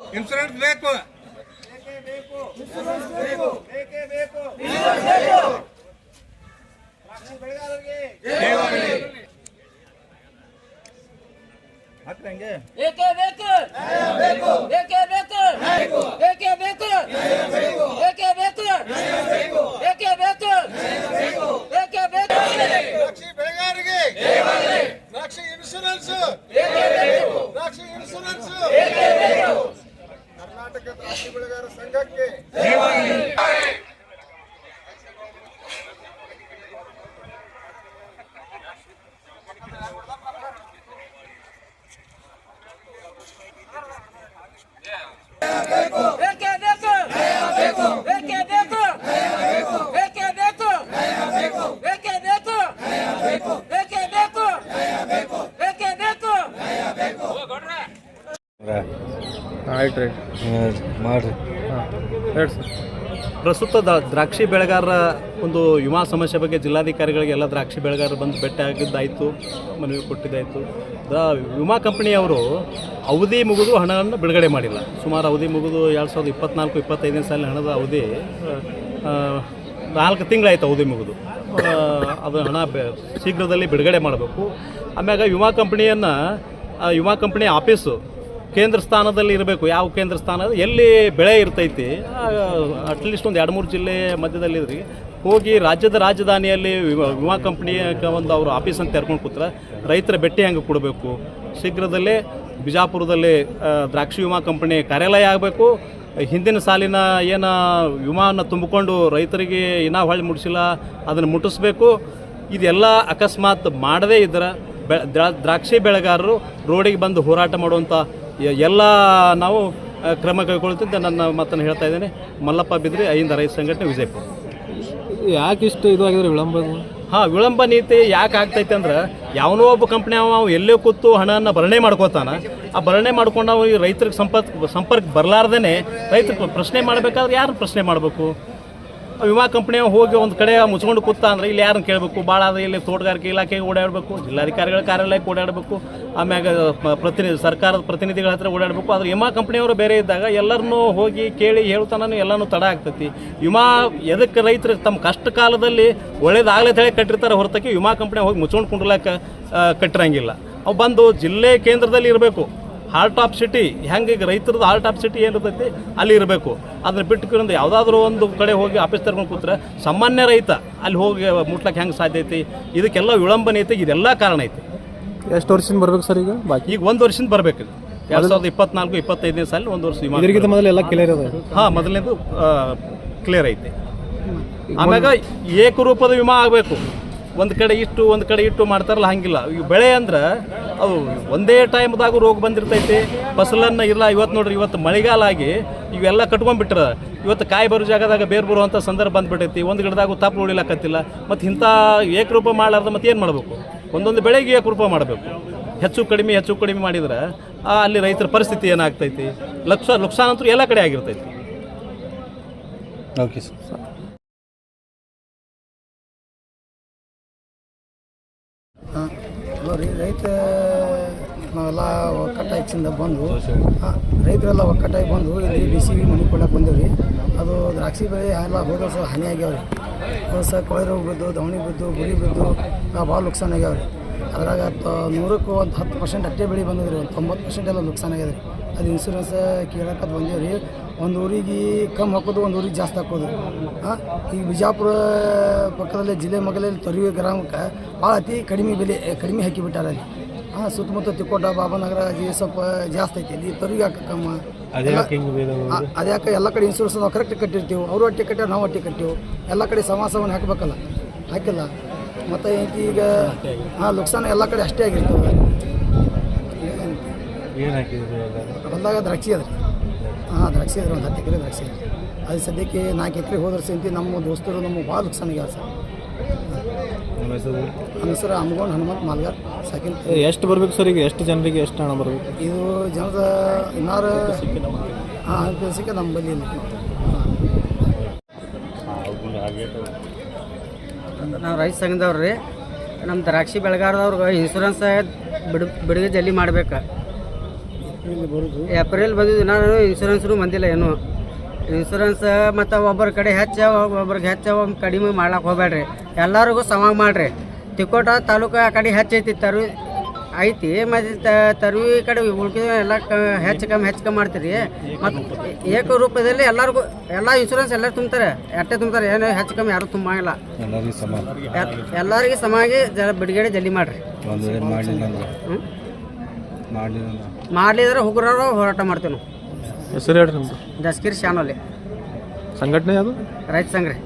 Insurance ಬೇಕು. ಹತ್ತಂಗೆ ಏಕೆ ಬೇಕು? ಏಕೆ ಬೇಕು? ಏಕೆ ಬೇಕು ಏಕೆ ಬೇಕು ಏಕೆ ಬೇಕು ಏಕೆ ಬೇಕು ದ್ರಾಕ್ಷಿ ಬೆಳೆಗಾರರಿಗೆ ದ್ರಾಕ್ಷಿ ಇನ್ಸೂರೆನ್ಸ್ ದ್ರಾಕ್ಷಿ ಇನ್ಸೂರೆನ್ಸ್ ಕರ್ನಾಟಕ ದ್ರಾಕ್ಷಿ ಬೆಳೆಗಾರ ಸಂಘಕ್ಕೆ ಏಕೆ ಬೇಕು ಏಕೆ ಬೇಕು ಏಕೆ ಬೇಕು ಏಕೆ ಬೇಕು ಏಕೆ ಬೇಕು ಏಕೆ ಬೇಕು ಆಯ್ತು ರೀ ಮಾಡ್ರಿ? ಹೇಳಿ ಸರ್. ಪ್ರಸ್ತುತ ದ್ರಾಕ್ಷಿ ಬೆಳೆಗಾರರ ಒಂದು ವಿಮಾ ಸಮಸ್ಯೆ ಬಗ್ಗೆ ಜಿಲ್ಲಾಧಿಕಾರಿಗಳಿಗೆ ಎಲ್ಲ ದ್ರಾಕ್ಷಿ ಬೆಳೆಗಾರರು ಬಂದು ಭೇಟಿ ಆಗಿದ್ದಾಯಿತು ಮನವಿ ಕೊಟ್ಟಿದ್ದಾಯಿತು. ದ ವಿಮಾ ಕಂಪನಿಯವರು ಅವಧಿ ಮುಗಿದು ಹಣವನ್ನು ಬಿಡುಗಡೆ ಮಾಡಿಲ್ಲ. ಸುಮಾರು ಅವಧಿ ಮುಗಿದು ಎರಡು ಸಾವಿರದ ಇಪ್ಪತ್ನಾಲ್ಕು, ಇಪ್ಪತ್ತೈದನೇ ಸಾಲಿನ ಹಣದ ಅವಧಿ ನಾಲ್ಕು ತಿಂಗಳಾಯ್ತು ಅವಧಿ ಮುಗಿದು. ಅದು ಹಣ ಶೀಘ್ರದಲ್ಲಿ ಬಿಡುಗಡೆ ಮಾಡಬೇಕು. ಆಮ್ಯಾಗ ವಿಮಾ ಕಂಪನಿಯನ್ನು ವಿಮಾ ಕಂಪನಿ ಆಫೀಸು ಕೇಂದ್ರ ಸ್ಥಾನದಲ್ಲಿ ಇರಬೇಕು. ಯಾವ ಕೇಂದ್ರ ಸ್ಥಾನ? ಎಲ್ಲಿ ಬೆಳೆ ಇರ್ತೈತಿ? ಅಟ್ಲೀಸ್ಟ್ ಒಂದು ಎರಡು ಮೂರು ಜಿಲ್ಲೆ ಮಧ್ಯದಲ್ಲಿ ಇದ್ರಿ. ಹೋಗಿ ರಾಜ್ಯದ ರಾಜಧಾನಿಯಲ್ಲಿ ವಿಮಾ ಕಂಪ್ನಿಯ ಒಂದು ಅವರು ಆಫೀಸನ್ನು ತೆರ್ಕೊಂಡು ಕೂತ್ರೆ ರೈತರ ಭೇಟಿ ಹೆಂಗೆ ಕೊಡಬೇಕು. ಶೀಘ್ರದಲ್ಲೇ ಬಿಜಾಪುರದಲ್ಲಿ ದ್ರಾಕ್ಷಿ ವಿಮಾ ಕಂಪ್ನಿ ಕಾರ್ಯಾಲಯ ಆಗಬೇಕು. ಹಿಂದಿನ ಸಾಲಿನ ಏನು ವಿಮಾನ ತುಂಬಿಕೊಂಡು ರೈತರಿಗೆ ಇನ್ನೂ ಹೊಳ್ಳಿ ಮುಟ್ಟಿಸಿಲ್ಲ ಅದನ್ನು ಮುಟ್ಟಿಸ್ಬೇಕು. ಇದೆಲ್ಲ ಅಕಸ್ಮಾತ್ ಮಾಡದೇ ಇದ್ರೆ ಬೆ, ದ್ರಾ- ದ್ರಾಕ್ಷಿ ಬೆಳೆಗಾರರು ರೋಡಿಗೆ ಬಂದು ಹೋರಾಟ ಮಾಡುವಂಥ ಎಲ್ಲ ನಾವು ಕ್ರಮ ಕೈಗೊಳ್ಳುತ್ತಿದ್ದ ನನ್ನ ಮಾತನ್ನು ಹೇಳ್ತಾ ಇದ್ದೇನೆ. ಮಲ್ಲಪ್ಪ ಬಿದ್ರಿ ಐಂದ ರೈತ ಸಂಘಟನೆ ವಿಜಯಪುರ. ಯಾಕಿಷ್ಟು ಇಷ್ಟು ಇದು ಆಗಿದ್ರೆ ವಿಳಂಬ? ಹಾಂ ವಿಳಂಬ ನೀತಿ ಯಾಕೆ ಆಗ್ತೈತೆ ಅಂದ್ರೆ ಯಾವನೋ ಒಬ್ಬ ಕಂಪ್ನಿ ಅವ ಎಲ್ಲೇ ಕೂತು ಹಣವನ್ನು ಭರಣೆ ಮಾಡ್ಕೋತಾನ. ಆ ಭರಣೆ ಮಾಡ್ಕೊಂಡು ಅವ ಈ ರೈತರಿಗೆ ಸಂಪರ್ಕ ಸಂಪರ್ಕ ಬರಲಾರ್ದೇ ರೈತರು ಪ್ರಶ್ನೆ ಮಾಡಬೇಕಾದ್ರೆ ಯಾರು ಪ್ರಶ್ನೆ ಮಾಡಬೇಕು? ವಿಮಾ ಕಂಪ್ನಿ ಹೋಗಿ ಒಂದು ಕಡೆ ಮುಚ್ಕೊಂಡು ಕೂತ ಅಂದ್ರೆ ಇಲ್ಲಿ ಯಾರನ್ನು ಕೇಳಬೇಕು? ಭಾಳ ಅದ ಇಲ್ಲಿ ತೋಟಗಾರಿಕೆ ಇಲಾಖೆಗೆ ಓಡಾಡಬೇಕು, ಜಿಲ್ಲಾಧಿಕಾರಿಗಳ ಕಾರ್ಯಾಲಯಕ್ಕೆ ಓಡಾಡಬೇಕು, ಆಮ್ಯಾಗ ಪ್ರತಿನಿಧಿ ಸರ್ಕಾರದ ಪ್ರತಿನಿಧಿಗಳ ಹತ್ರ ಓಡಾಡಬೇಕು. ಆದ್ರೆ ವಿಮಾ ಕಂಪ್ನಿಯವರು ಬೇರೆ ಇದ್ದಾಗ ಎಲ್ಲರನ್ನೂ ಹೋಗಿ ಕೇಳಿ ಹೇಳ್ತಾನೂ ಎಲ್ಲನೂ ತಡ ಆಗ್ತೈತಿ. ವಿಮಾ ಎದಕ್ಕೆ ರೈತರು ತಮ್ಮ ಕಷ್ಟ ಕಾಲದಲ್ಲಿ ಒಳ್ಳೇದಾಗಲೇ ಹೇಳಿ ಕಟ್ಟಿರ್ತಾರೆ ಹೊರತಕ್ಕೆ ವಿಮಾ ಕಂಪ್ನಿ ಹೋಗಿ ಮುಚ್ಕೊಂಡು ಕುಂಡ್ಲಕ್ಕೆ ಕಟ್ಟಿರಂಗಿಲ್ಲ. ಅವು ಬಂದು ಜಿಲ್ಲೆ ಕೇಂದ್ರದಲ್ಲಿ ಇರಬೇಕು. ಹಾರ್ಟ್ ಆಫ್ ಸಿಟಿ ಹೆಂಗೆ ಈಗ ರೈತರದ್ದು ಹಾರ್ಟ್ ಆಫ್ ಸಿಟಿ ಏನಿರ್ತೈತಿ ಅಲ್ಲಿ ಇರಬೇಕು. ಅದನ್ನ ಬಿಟ್ಟುಕೊಂಡು ಯಾವುದಾದ್ರೂ ಒಂದು ಕಡೆ ಹೋಗಿ ಆಫೀಸ್ ತರ್ಕೊಂಡು ಕೂತ್ರೆ ಸಾಮಾನ್ಯ ರೈತ ಅಲ್ಲಿ ಹೋಗಿ ಮುಟ್ಲಕ್ಕೆ ಹೆಂಗೆ ಸಾಧ್ಯ ಐತಿ? ಇದಕ್ಕೆಲ್ಲ ವಿಳಂಬನೆ ಐತಿ ಇದೆಲ್ಲ ಕಾರಣ ಐತಿ. ಎಷ್ಟು ವರ್ಷದಿಂದ ಬರ್ಬೇಕು ಸರ್ ಈಗ? ಬಾಕಿ? ಈಗ ಒಂದು ವರ್ಷದಿಂದ ಬರಬೇಕು ಎರಡು ಸಾವಿರದ ಇಪ್ಪತ್ನಾಲ್ಕು ಇಪ್ಪತ್ತೈದನೇ ಸಾಲ ಒಂದು ವರ್ಷ ವಿಮಾ ಮೊದಲೆಲ್ಲ ಮೊದಲು ಎಲ್ಲ ಕ್ಲಿಯರ್ ಇದೆ ಹಾಂ ಮೊದಲನೇದು ಕ್ಲಿಯರ್ ಐತಿ. ಆಮ್ಯಾಗ ಏಕರೂಪದ ವಿಮಾ ಆಗಬೇಕು. ಒಂದು ಕಡೆ ಇಟ್ಟು, ಒಂದು ಕಡೆ ಇಟ್ಟು ಮಾಡ್ತಾರಲ್ಲ, ಹಂಗಿಲ್ಲ. ಈ ಬೆಳೆ ಅಂದ್ರೆ ಅವು ಒಂದೇ ಟೈಮ್ದಾಗೂ ರೋಗ ಬಂದಿರ್ತೈತಿ. ಫಸಲನ್ನು ಇಲ್ಲ ಇವತ್ತು ನೋಡ್ರಿ, ಇವತ್ತು ಮಳೆಗಾಲ ಆಗಿ ಇವೆಲ್ಲ ಕಟ್ಕೊಂಡ್ಬಿಟ್ರ ಇವತ್ತು ಕಾಯಿ ಬರೋ ಜಾಗದಾಗ ಬೇರೆ ಬರುವಂಥ ಸಂದರ್ಭ ಬಂದ್ಬಿಟ್ಟೈತಿ ಒಂದು ಗಿಡದಾಗೂ ತಾಪು ಉಳಿಲಾಕತ್ತಿಲ್ಲ. ಮತ್ತು ಇಂಥ ಏಕರೂಪ ಮಾಡಲಾರ್ದ ಮತ್ತೆ ಏನು ಮಾಡಬೇಕು? ಒಂದೊಂದು ಬೆಳೆಗೆ ಏಕರೂಪ ಮಾಡಬೇಕು. ಹೆಚ್ಚು ಕಡಿಮೆ ಹೆಚ್ಚು ಕಡಿಮೆ ಮಾಡಿದ್ರೆ ಅಲ್ಲಿ ರೈತರ ಪರಿಸ್ಥಿತಿ ಏನಾಗ್ತೈತಿ? ಲಕ್ಷ ಲಕ್ಷಾನ ಅಂತೂ ಎಲ್ಲ ಕಡೆ ಆಗಿರ್ತೈತಿ. ಓಕೆ ಸರ್ ನೋಡಿ ರೈತ, ನಾವೆಲ್ಲ ಒಕ್ಕಟ್ಟಾಗಿಂದ ಬಂದು ರೈತರೆಲ್ಲ ಒಕ್ಕಟ್ಟಾಗಿ ಬಂದು ಇಲ್ಲಿ ಬಿಸಿ ಮನೆ ಕೊಡಕ್ಕೆ ಬಂದೇವಿ ಅದು ದ್ರಾಕ್ಷಿ ಬೆಳೆ ಎಲ್ಲ ಹೋದ ವರ್ಷ ಹಾನಿ ಆಗ್ಯಾವ್ರಿ. ಹೋದ ವರ್ಷ ಕೊಳೆ ರೋಗ ಬಿದ್ದು, ದವಣಿ ಬಿದ್ದು, ಗುರಿ ಬಿದ್ದು ಭಾಳ ನುಕ್ಸಾನ್ ಆಗ್ಯಾವ್ರಿ. ಅದ್ರಾಗ ತ ನೂರಕ್ಕೂ ಒಂದು ಹತ್ತು ಪರ್ಸೆಂಟ್ ಅಷ್ಟೇ ಬೆಳೆ ಬಂದದ್ರಿ ಒಂದು ತೊಂಬತ್ತು ಪರ್ಸೆಂಟ್ ಎಲ್ಲ ನುಕ್ಸಾನ ಆಗ್ಯದ ರೀ. ಅದು ಇನ್ಸೂರೆನ್ಸ್ ಕೇಳಕ್ಕೆ ರೀ. ಒಂದು ಊರಿಗೆ ಕಮ್ಮಿ ಹಾಕೋದು ಒಂದು ಊರಿಗೆ ಜಾಸ್ತಿ ಹಾಕೋದು ಹಾಂ ಈಗ ಬಿಜಾಪುರ ಪಕ್ಕದಲ್ಲಿ ಜಿಲ್ಲೆ ಮಗಲಲ್ಲಿ ತೊರಿವೆ ಗ್ರಾಮಕ್ಕೆ ಭಾಳ ಅತಿ ಕಡಿಮೆ ಬೆಲೆ ಕಡಿಮೆ ಹಾಕಿಬಿಟ್ಟಾರ ಅಲ್ಲಿ. ಹಾಂ ಸುತ್ತಮುತ್ತ ತಿಕ್ಕೋಟ ಬಾಬಾನಗರ ಜಿ ಎಫ್ ಜಾಸ್ತಿ ಐತಿ ಅಲ್ಲಿ. ತೊರಿಗೆ ಹಾಕ ಕಮ್ಮ ಅದ್ಯಾಕೆ ಎಲ್ಲ ಕಡೆ ಇನ್ಸೂರೆನ್ಸ್ ನಾವು ಕರೆಕ್ಟ್ ಕಟ್ಟಿರ್ತೀವಿ. ಅವರು ಅಟ್ಟಿ ಕಟ್ಟಾರ ನಾವು ಅಟ್ಟಿ ಕಟ್ಟಿವು ಎಲ್ಲ ಕಡೆ ಸಮಾಸವನ್ನು ಹಾಕಬೇಕಲ್ಲ. ಹಾಕಿಲ್ಲ? ಮತ್ತು ಈಗ ಹಾಂ ನುಕ್ಸಾನ ಎಲ್ಲ ಕಡೆ ಅಷ್ಟೇ ಆಗಿರ್ತವೆ. ಏನು ಹಾಕಿದ್ರಿ ಹೊಲ್ದಾಗ ದ್ರಾಕ್ಷಿ ಅದ ಹಾಂ ದ್ರಾಕ್ಷಿ ಅದ್ರ ಒಂದು ಹತ್ತು ಎಕರೆ ದ್ರಾಕ್ಷಿ ಅದ ಅದು ಸದ್ಯಕ್ಕೆ ನಾಲ್ಕು ಎಕರೆ ಹೋದ್ರೆ ಸಂತಿ ನಮ್ಮ ದೋಸ್ತರು ನಮ್ಮ ಭಾಳ ನುಕ್ಸಾನ ಆಗ್ಯಾವ ಸರ್. ನಮ್ಮ ಹೆಸರು? ಅಮ್ಗೊಂಡ್ ಹನುಮಂತ್ ಮಾಲ್ಗಾರ್ ಸೆಕೆಂಡ್ ಎಷ್ಟು ಬರ್ಬೇಕು ಸರ್ ಈಗ? ಎಷ್ಟು ಜನರಿಗೆ ಎಷ್ಟು ಹಣ ಬರ್ಬೇಕು? ಇದು ಜನದ ಇನ್ನಾರು ಹಾಂ ಅನ್ಪಿಸಿಕೆ ನಮ್ಮ ಬಳಿ ಇಲ್ಲ. ನಾವು ರೈತ ಸಂಘದವ್ರು ರೀ. ನಮ್ಮ ದ್ರಾಕ್ಷಿ ಬೆಳೆಗಾರದವ್ರಿಗೆ ಇನ್ಸೂರೆನ್ಸ್ ಬಿಡು ಬಿಡುಗಡೆ ಜಲ್ದಿ ಮಾಡ್ಬೇಕು. ಏಪ್ರಿಲ್ ಬಂದಿದ್ದು ನಾನು ಇನ್ಸೂರೆನ್ಸ್ನು ಬಂದಿಲ್ಲ ಏನು. ಇನ್ಶೂರೆನ್ಸ್ ಮತ್ತು ಒಬ್ಬರ ಕಡೆ ಹೆಚ್ಚ, ಒಬ್ಬರಿಗೆ ಹೆಚ್ಚ ಕಡಿಮೆ ಮಾಡ್ಲಾಕೆ ಹೋಗ್ಬೇಡ್ರಿ ಎಲ್ಲರಿಗೂ ಸಮಾಗ ಮಾಡಿರಿ. ತಿಕೋಟ ತಾಲೂಕು ಆ ಕಡೆ ಹೆಚ್ಚು ಐತಿ ತರು ಐತಿ ಮತ್ತು ತರುವಿ ಕಡೆ ಉಳ್ಕಿದ ಎಲ್ಲ ಕ ಹೆಚ್ಚು ಕಮ್ಮಿ ಹೆಚ್ಚು ಕಮ್ಮಿ ಮಾಡ್ತೀರಿ. ಮತ್ತು ಏಕರೂಪದಲ್ಲಿ ಎಲ್ಲರಿಗೂ ಎಲ್ಲ ಇನ್ಶೂರೆನ್ಸ್ ಎಲ್ಲರೂ ತುಂಬ್ತಾರೆ. ಅಟ್ಟೆ ತುಂಬ್ತಾರೆ ಏನು ಹೆಚ್ಚು ಕಮ್ಮಿ ಯಾರು ತುಂಬಂಗಿಲ್ಲ ಎಲ್ಲರಿಗೂ ಸಮಾನ ಎಲ್- ಎಲ್ಲರಿಗೆ ಸಮಾಗಿ ಜರ ಬಿಡುಗಡೆ ಜಲ್ದಿ ಮಾಡ್ರಿ. ಮಾಡಲಿದ್ರೆ ಹುಗುರವ್ರು ಹೋರಾಟ ಮಾಡ್ತೀವಿ ನಾವು. ಹೆಸರು ಹೇಳ್ರಿ ದಸ್ಕಿರ್ ಶಾನೋಲಿ ಸಂಘಟನೆ ಅದು ರೈತ ಸಂಘ ರೀ.